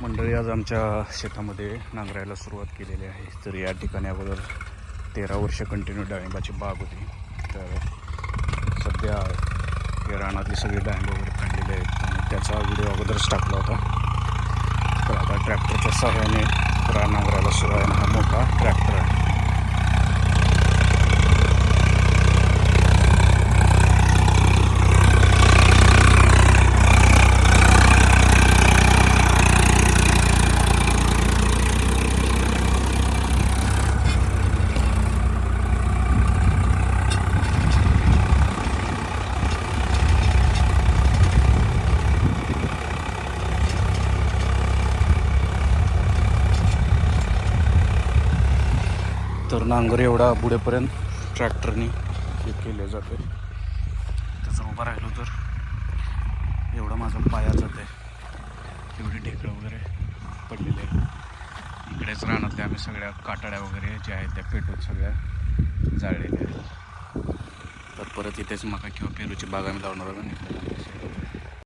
मंडळी आज आमच्या शेतामध्ये नांगरायला सुरुवात केलेली आहे. तर या ठिकाणी अगोदर तेरा वर्ष कंटिन्यू डाळिंबाची बाग होती. तर सध्या या रानातली सगळी डाळिंब वगैरे काढलेले आहेत आणि त्याचा व्हिडिओ अगोदरच टाकला होता. तर आता ट्रॅक्टरच्या सहाय्याने रान नांगरायला सुरू आहे आणि हा मोठा ट्रॅक्टर आहे तर नांगर एवढा पुढेपर्यंत ट्रॅक्टरनी हे केलं जाते त्याचं उभं राहिलो तर एवढं माझं पाया जात आहे एवढी ढेकळं वगैरे पडलेले आहे. इकडेच रानातल्या आम्ही सगळ्या काटाड्या वगैरे ज्या आहेत त्या पेटून सगळ्या जाळलेल्या आहेत. तर परत इथेच मका किंवा पेरूची बाग आम्ही लावणार आहोत आणि